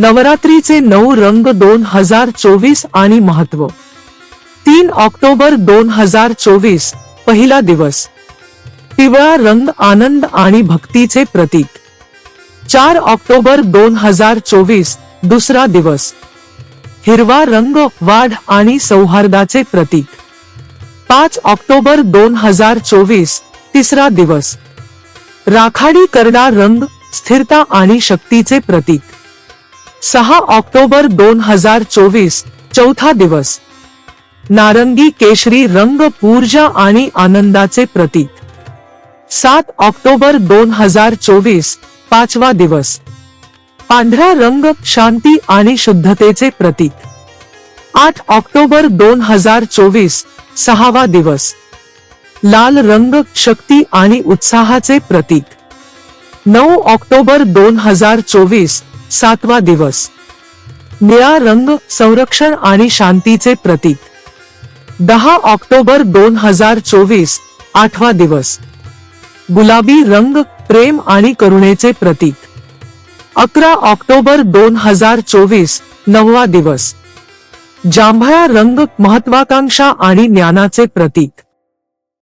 नवरात्रीचे नऊ रंग दोन हजार चोवीस आणि महत्त्व. तीन ऑक्टोबर दोन हजार चोवीस पहिला दिवस. पिवळा रंग आनंद आणि भक्तीचे प्रतीक. चार ऑक्टोबर दोन हजार चोवीस दुसरा दिवस. हिरवा रंग वाढ आणि सौहार्दाचे प्रतीक. पाच ऑक्टोबर दोन हजार चोवीस तिसरा दिवस. राखाडी करडा रंग स्थिरता आणि शक्तीचे प्रतीक. सहा ऑक्टोबर दोन हजार चोवीस चौथा दिवस. नारंगी केशरी रंग ऊर्जा आणि आनंदाचे प्रतीक. सात ऑक्टोबर दोन हजार चोवीस पाचवा दिवस. पांढरा रंग शांती आणि शुद्धतेचे प्रतीक. आठ ऑक्टोबर दोन हजार चोवीस सहावा दिवस. लाल रंग शक्ती आणि उत्साहाचे प्रतीक. नऊ ऑक्टोबर दोन हजार चोवीस सातवा दिवस. निळा रंग संरक्षण आणि शांतीचे प्रतीक. दहा ऑक्टोबर दोन हजार चोवीस आठवा दिवस. गुलाबी रंग प्रेम आणि करुणेचे प्रतीक. अकरा ऑक्टोबर दोन हजार चोवीस नववा दिवस. जांभळा रंग महत्वाकांक्षा आणि ज्ञानाचे प्रतीक.